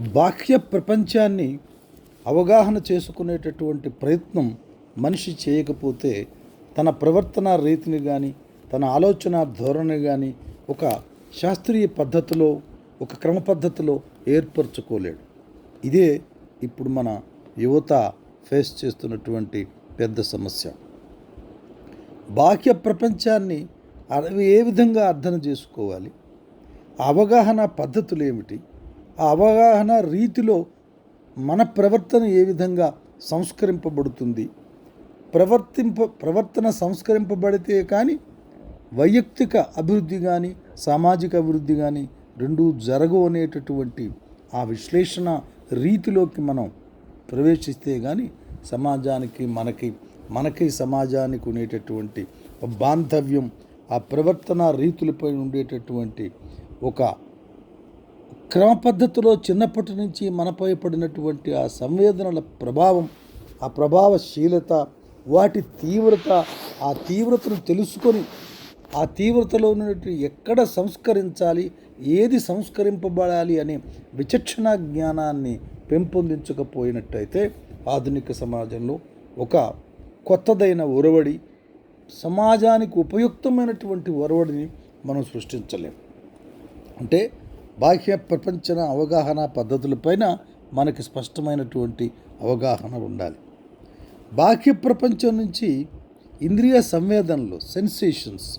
బాహ్య ప్రపంచాన్ని అవగాహన చేసుకునేటటువంటి ప్రయత్నం మనిషి చేయకపోతే తన ప్రవర్తన రీతిని కానీ తన ఆలోచన ధోరణి కానీ ఒక శాస్త్రీయ పద్ధతిలో ఒక క్రమ పద్ధతిలో ఏర్పరచుకోలేడు. ఇదే ఇప్పుడు మన యువత ఫేస్ చేస్తున్నటువంటి పెద్ద సమస్య. బాహ్య ప్రపంచాన్ని అవి ఏ విధంగా అర్థం చేసుకోవాలి. అవగాహన పద్ధతులు ఏమిటి ఆ అవగాహన రీతిలో మన ప్రవర్తన ఏ విధంగా సంస్కరింపబడుతుంది? ప్రవర్తింప ప్రవర్తన సంస్కరింపబడితే కానీ వైయక్తిక అభివృద్ధి కానీ సామాజిక అభివృద్ధి కానీ రెండూ జరగవు అనేటటువంటి ఆ విశ్లేషణ రీతిలోకి మనం ప్రవేశిస్తే కానీ సమాజానికి మనకి మనకి సమాజానికి ఉండేటటువంటి బాంధవ్యం ఆ ప్రవర్తన రీతులపై ఉండేటటువంటి ఒక క్రమ పద్ధతిలో చిన్నప్పటి నుంచి మనపై పడినటువంటి ఆ సంవేదనల ప్రభావం ఆ ప్రభావశీలత వాటి తీవ్రత ఆ తీవ్రతను తెలుసుకొని ఆ తీవ్రతలో ఉన్నటువంటి ఎక్కడ సంస్కరించాలి ఏది సంస్కరింపబడాలి అనే విచక్షణ జ్ఞానాన్ని పెంపొందించకపోయినట్టయితే ఆధునిక సమాజంలో ఒక కొత్తదైన ఒరవడి సమాజానికి ఉపయుక్తమైనటువంటి ఒరవడిని మనం సృష్టించలేం. అంటే బాహ్య ప్రపంచన అవగాహన పద్ధతులపైన మనకి స్పష్టమైనటువంటి అవగాహన ఉండాలి. బాహ్య ప్రపంచం నుంచి ఇంద్రియ సంవేదనలు సెన్సేషన్స్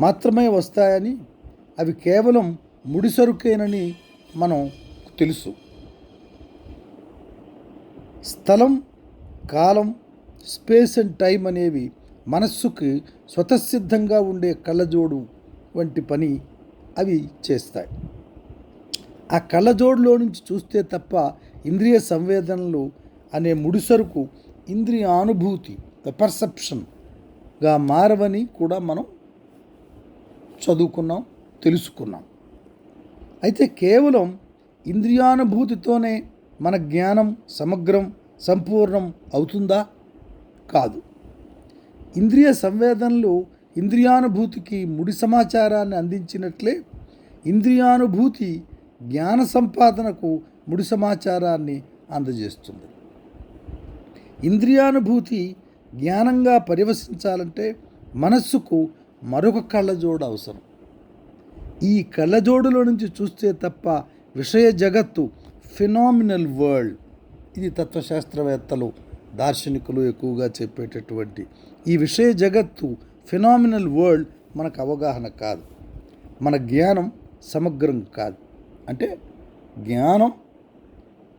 మాత్రమే వస్తాయని అవి కేవలం ముడిసరుకేనని మనం తెలుసు. స్థలం కాలం స్పేస్ అండ్ టైం అనేవి మనస్సుకి స్వతసిద్ధంగా ఉండే కళ్ళజోడు వంటి పని అవి చేస్తాయి. ఆ కళ్ళజోడులో నుంచి చూస్తే తప్ప ఇంద్రియ సంవేదనలు అనే ముడిసరుకు ఇంద్రియ అనుభూతి ద పర్సెప్షన్గా మారవని కూడా మనం చదువుకున్నాం తెలుసుకున్నాం. అయితే కేవలం ఇంద్రియానుభూతితోనే మన జ్ఞానం సమగ్రం సంపూర్ణం అవుతుందా? కాదు. ఇంద్రియ సంవేదనలు ఇంద్రియానుభూతికి ముడి సమాచారాన్ని అందించినట్లే ఇంద్రియానుభూతి జ్ఞాన సంపాదనకు ముడి సమాచారాన్ని అందజేస్తుంది. ఇంద్రియానుభూతి జ్ఞానంగా పరివసించాలంటే మనస్సుకు మరొక కళ్ళజోడు అవసరం. ఈ కళ్ళజోడులో నుంచి చూస్తే తప్ప విషయ జగత్తు ఫినామినల్ వరల్డ్ ఇది తత్వశాస్త్రవేత్తలు దార్శనికులు ఎక్కువగా చెప్పేటటువంటి ఈ విషయ జగత్తు ఫినామినల్ వరల్డ్ మనకు అవగాహన కాదు. మన జ్ఞానం సమగ్రం కాదు. అంటే జ్ఞానం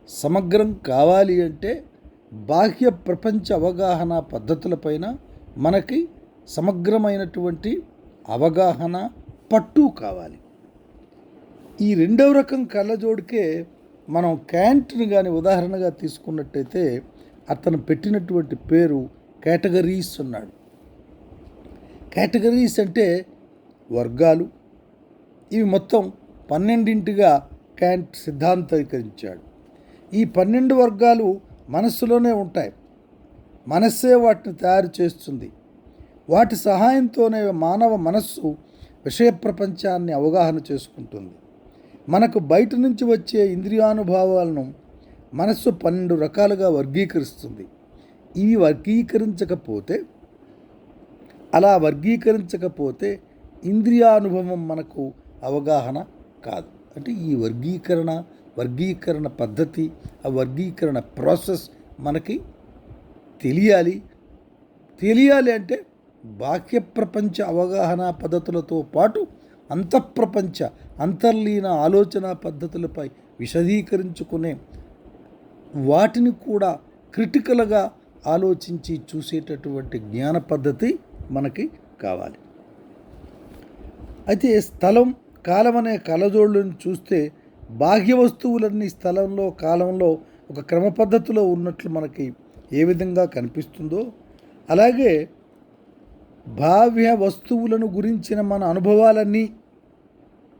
సమగ్రం కావాలి అంటే బాహ్య ప్రపంచ అవగాహన పద్ధతులపైన మనకి సమగ్రమైనటువంటి అవగాహన పట్టు కావాలి. ఈ రెండవ రకం కళ్ళజోడికే మనం క్యాంట్ని కానీ ఉదాహరణగా తీసుకున్నట్టయితే అతను పెట్టినటువంటి పేరు కేటగరీస్ అన్నాడు. కేటగిరీస్ అంటే వర్గాలు. ఇవి మొత్తం పన్నెండింటిగా క్యాంట్ సిద్ధాంతీకరించాడు. ఈ పన్నెండు వర్గాలు మనస్సులోనే ఉంటాయి. మనస్సే వాటిని తయారు చేస్తుంది. వాటి సహాయంతోనే మానవ మనస్సు విషయ ప్రపంచాన్ని అవగాహన చేసుకుంటుంది. మనకు బయట నుంచి వచ్చే ఇంద్రియానుభవాలను మనస్సు పన్నెండు రకాలుగా వర్గీకరిస్తుంది. ఇవి వర్గీకరించకపోతే అలా వర్గీకరించకపోతే ఇంద్రియానుభవం మనకు అవగాహన కాదు. అంటే ఈ వర్గీకరణ వర్గీకరణ పద్ధతి ఆ వర్గీకరణ ప్రాసెస్ మనకి తెలియాలి. తెలియాలి అంటే బాహ్య ప్రపంచ అవగాహన పద్ధతులతో పాటు అంతఃప్రపంచ అంతర్లీన ఆలోచన పద్ధతులపై విశదీకరించుకునే వాటిని కూడా క్రిటికల్గా ఆలోచించి చూసేటటువంటి జ్ఞాన పద్ధతి మనకి కావాలి. అయితే స్థలం కాలం అనే కలజోళ్ళను చూస్తే బాహ్య వస్తువులన్నీ స్థలంలో కాలంలో ఒక క్రమ పద్ధతిలో ఉన్నట్లు మనకి ఏ విధంగా కనిపిస్తుందో అలాగే భావ్య వస్తువులను గురించిన మన అనుభవాలన్నీ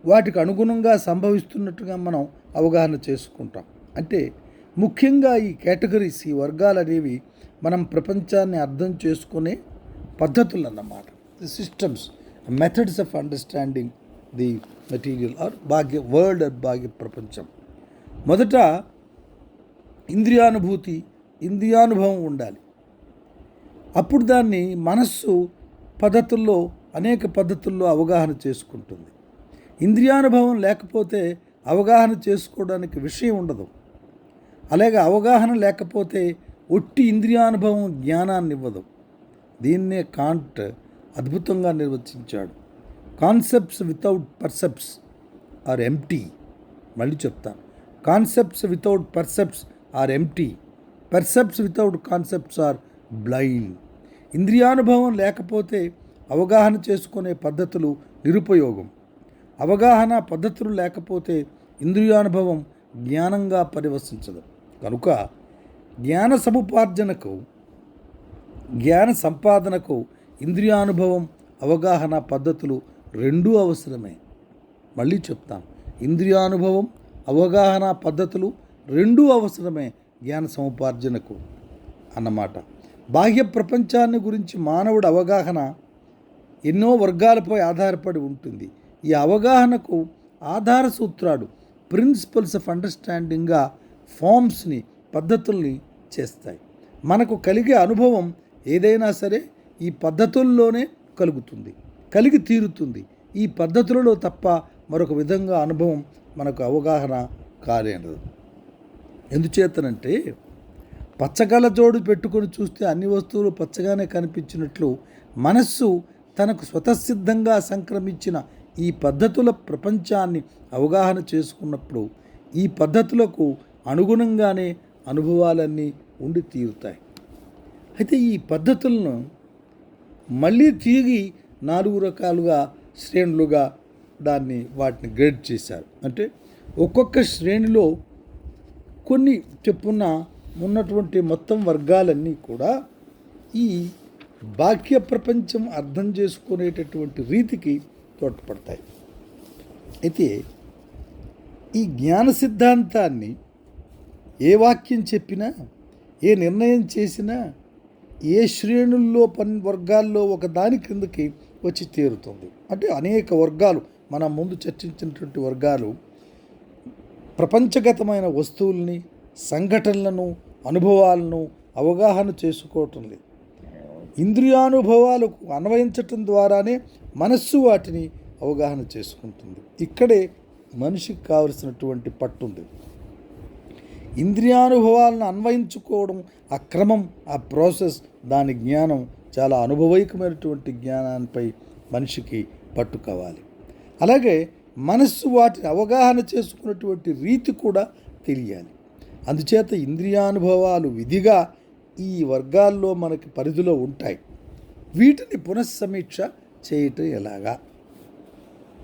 వాటికి అనుగుణంగా సంభవిస్తున్నట్టుగా మనం అవగాహన చేసుకుంటాం. అంటే ముఖ్యంగా ఈ కేటగిరీస్ ఈ వర్గాలు అనేవి మనం ప్రపంచాన్ని అర్థం చేసుకునే పద్ధతులు అన్నమాట the systems methods of understanding the material or Bhagya world or భాగ్య ప్రపంచం. మొదట ఇంద్రియానుభూతి ఇంద్రియానుభవం ఉండాలి. అప్పుడు దాన్ని మనస్సు పద్ధతుల్లో అనేక పద్ధతుల్లో అవగాహన చేసుకుంటుంది. ఇంద్రియానుభవం లేకపోతే అవగాహన చేసుకోవడానికి విషయం ఉండదు. అలాగే అవగాహన లేకపోతే ఒట్టి ఇంద్రియానుభవం జ్ఞానాన్ని ఇవ్వదు దీన్నే కాంట్ అద్భుతంగా నిర్వచించాడు. Concepts without percepts are empty మళ్ళీ చెప్తాను concepts without percepts are empty percepts without concepts are blind. ఇంద్రియానుభవం లేకపోతే అవగాహన చేసుకునే పద్ధతులు నిరుపయోగం. అవగాహన పద్ధతులు లేకపోతే ఇంద్రియానుభవం జ్ఞానంగా పరివసించదు కనుక జ్ఞాన సముపార్జనకు జ్ఞాన సంపాదనకు ఇంద్రియానుభవం అవగాహన పద్ధతులు రెండూ అవసరమే. మళ్ళీ చెప్తాం. ఇంద్రియానుభవం అవగాహన పద్ధతులు రెండూ అవసరమే జ్ఞాన సముపార్జనకు అన్నమాట. బాహ్య ప్రపంచాన్ని గురించి మానవుడి అవగాహన ఎన్నో వర్గాలపై ఆధారపడి ఉంటుంది. ఈ అవగాహనకు ఆధార సూత్రాలు ప్రిన్సిపల్స్ ఆఫ్ అండర్స్టాండింగ్గా ఫామ్స్ని పద్ధతుల్ని చేస్తాయి. మనకు కలిగే అనుభవం ఏదైనా సరే ఈ పద్ధతుల్లోనే కలుగుతుంది కలిగి తీరుతుంది. ఈ పద్ధతులలో తప్ప మరొక విధంగా అనుభవం మనకు అవగాహన కాలేనదు ఎందుచేతనంటే పచ్చగల జోడు పెట్టుకొని చూస్తే అన్ని వస్తువులు పచ్చగానే కనిపించినట్లు మనస్సు తనకు స్వతసిద్ధంగా సంక్రమించిన ఈ పద్ధతుల ప్రపంచాన్ని అవగాహన చేసుకున్నప్పుడు ఈ పద్ధతులకు అనుగుణంగానే అనుభవాలన్నీ ఉండి తీరుతాయి. అయితే ఈ పద్ధతులను మళ్ళీ తిరిగి నాలుగు రకాలుగా శ్రేణులుగా దాన్ని వాటిని గ్రేడ్ చేశారు. అంటే ఒక్కొక్క శ్రేణిలో కొన్ని చెప్పున్న ఉన్నటువంటి మొత్తం వర్గాలన్నీ కూడా ఈ బాహ్య ప్రపంచం అర్థం చేసుకునేటటువంటి రీతికి తోడ్పడతాయి. అయితే ఈ జ్ఞాన సిద్ధాంతాన్ని ఏ వాక్యం చెప్పినా ఏ నిర్ణయం చేసినా ఏ శ్రేణుల్లో పన్ వర్గాల్లో ఒక దాని క్రిందకి వచ్చి తీరుతుంది అంటే అనేక వర్గాలు మనం ముందు చర్చించినటువంటి వర్గాలు ప్రపంచగతమైన వస్తువుల్ని సంఘటనలను అనుభవాలను అవగాహన చేసుకోవటం లేదు. ఇంద్రియానుభవాలకు అన్వయించటం ద్వారానే మనస్సు వాటిని అవగాహన చేసుకుంటుంది. ఇక్కడే మనిషికి కావలసినటువంటి పట్టుంది. ఇంద్రియానుభవాలను అన్వయించుకోవడం ఆ క్రమం ఆ ప్రాసెస్ దాని జ్ఞానం చాలా అనుభవైకమైనటువంటి జ్ఞానాన్నిపై మనిషికి పట్టుకోవాలి. అలాగే మనస్సు వాటిని అవగాహన చేసుకున్నటువంటి రీతి కూడా తెలియాలి. అందుచేత ఇంద్రియానుభవాలు విధిగా ఈ వర్గాల్లో మనకి పరిధిలో ఉంటాయి. వీటిని పునఃసమీక్ష చేయటం ఎలాగా?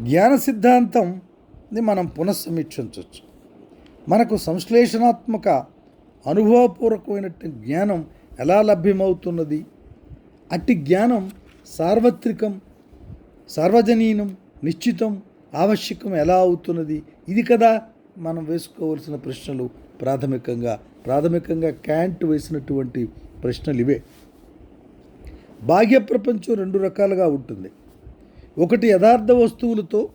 జ్ఞాన సిద్ధాంతంని మనం పునఃసమీక్షించవచ్చు. మనకు సంశ్లేషణాత్మక అనుభవపూర్వకమైనటువంటి జ్ఞానం ఎలా లభ్యమవుతున్నది? అట్టి జ్ఞానం సార్వత్రికం సార్వజనీనం నిశ్చితం ఆవశ్యకం ఎలా అవుతున్నది? ఇది కదా మనం వేసుకోవాల్సిన ప్రశ్నలు ప్రాథమికంగా. ప్రాథమికంగా క్యాంట్ వేసినటువంటి ప్రశ్నలు ఇవే. బాహ్య ప్రపంచం రెండు రకాలుగా ఉంటుంది. ఒకటి యథార్థ వస్తువులతో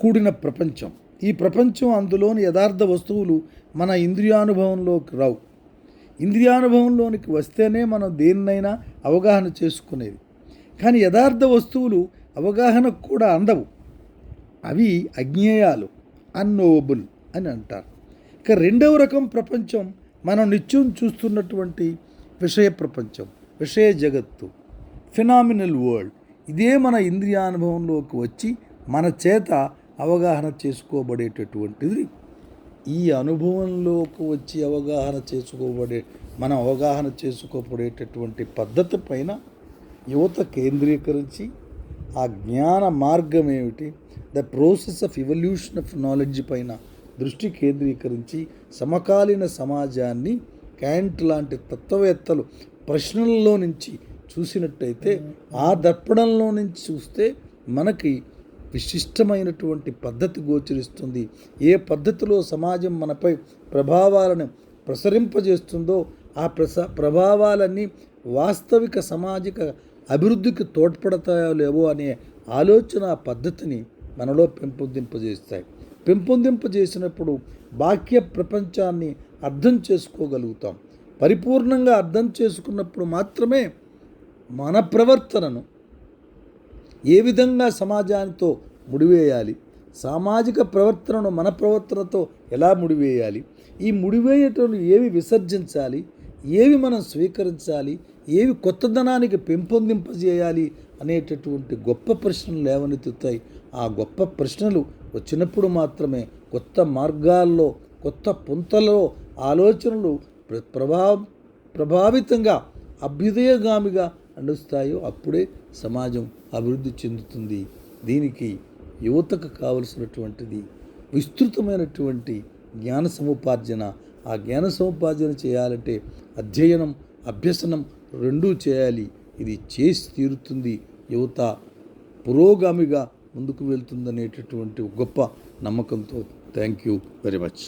కూడిన ప్రపంచం. ఈ ప్రపంచం అందులోని యథార్థ వస్తువులు మన ఇంద్రియానుభవంలోకి రావు. ఇంద్రియానుభవంలోనికి వస్తేనే మనం దేన్నైనా అవగాహన చేసుకునేది కానీ యథార్థ వస్తువులు అవగాహనకు కూడా అందవు. అవి అజ్ఞేయాలు అన్నోబుల్ అని అంటారు. ఇక రెండవ రకం ప్రపంచం మనం నిత్యం చూస్తున్నటువంటి విషయ ప్రపంచం విషయ జగత్తు ఫినామినల్ వరల్డ్ ఇదే మన ఇంద్రియానుభవంలోకి వచ్చి మన చేత అవగాహన చేసుకోబడేటటువంటిది. ఈ అనుభవంలోకి వచ్చి అవగాహన చేసుకోబడే మనం అవగాహన చేసుకోబడేటటువంటి పద్ధతి పైన యువత కేంద్రీకరించి ఆ జ్ఞాన మార్గం ఏమిటి the process of evolution of knowledge పైన దృష్టి కేంద్రీకరించి సమకాలీన సమాజాన్ని క్యాంట్ లాంటి తత్వవేత్తలు ప్రశ్నల్లో నుంచి చూసినట్టయితే ఆ దర్పణంలో నుంచి చూస్తే మనకి విశిష్టమైనటువంటి పద్ధతి గోచరిస్తుంది. ఏ పద్ధతిలో సమాజం మనపై ప్రభావాలను ప్రసరింపజేస్తుందో ఆ ప్రస ప్రభావాలన్నీ వాస్తవిక సామాజిక అభివృద్ధికి తోడ్పడతాయో లేవో అనే ఆలోచన పద్ధతిని మనలో పెంపొందింపజేస్తాయి. పెంపొందింపజేసినప్పుడు బాహ్య ప్రపంచాన్ని అర్థం చేసుకోగలుగుతాం. పరిపూర్ణంగా అర్థం చేసుకున్నప్పుడు మాత్రమే మన ప్రవర్తనను ఏ విధంగా సమాజానితో ముడివేయాలి? సామాజిక ప్రవర్తనను మన ప్రవర్తనతో ఎలా ముడివేయాలి? ఈ ముడివేయటం ఏవి విసర్జించాలి? ఏవి మనం స్వీకరించాలి? ఏవి కొత్తదనానికి పెంపొందింపజేయాలి అనేటటువంటి గొప్ప ప్రశ్నలు లేవనెత్తుతాయి ఆ గొప్ప ప్రశ్నలు వచ్చినప్పుడు మాత్రమే కొత్త మార్గాల్లో కొత్త పుంతలలో ఆలోచనలు ప్ర ప్రభావ ప్రభావితంగా అభ్యుదయగామిగా నడుస్తాయో అప్పుడే సమాజం అభివృద్ధి చెందుతుంది. దీనికి యువతకు కావలసినటువంటిది విస్తృతమైనటువంటి జ్ఞాన సముపార్జన ఆ జ్ఞాన సముపార్జన చేయాలంటే అధ్యయనం అభ్యసనం రెండూ చేయాలి. ఇది చేసి తీరుతుంది యువత పురోగామిగా ముందుకు వెళ్తుందనేటటువంటి గొప్ప నమ్మకంతో. Thank you very much.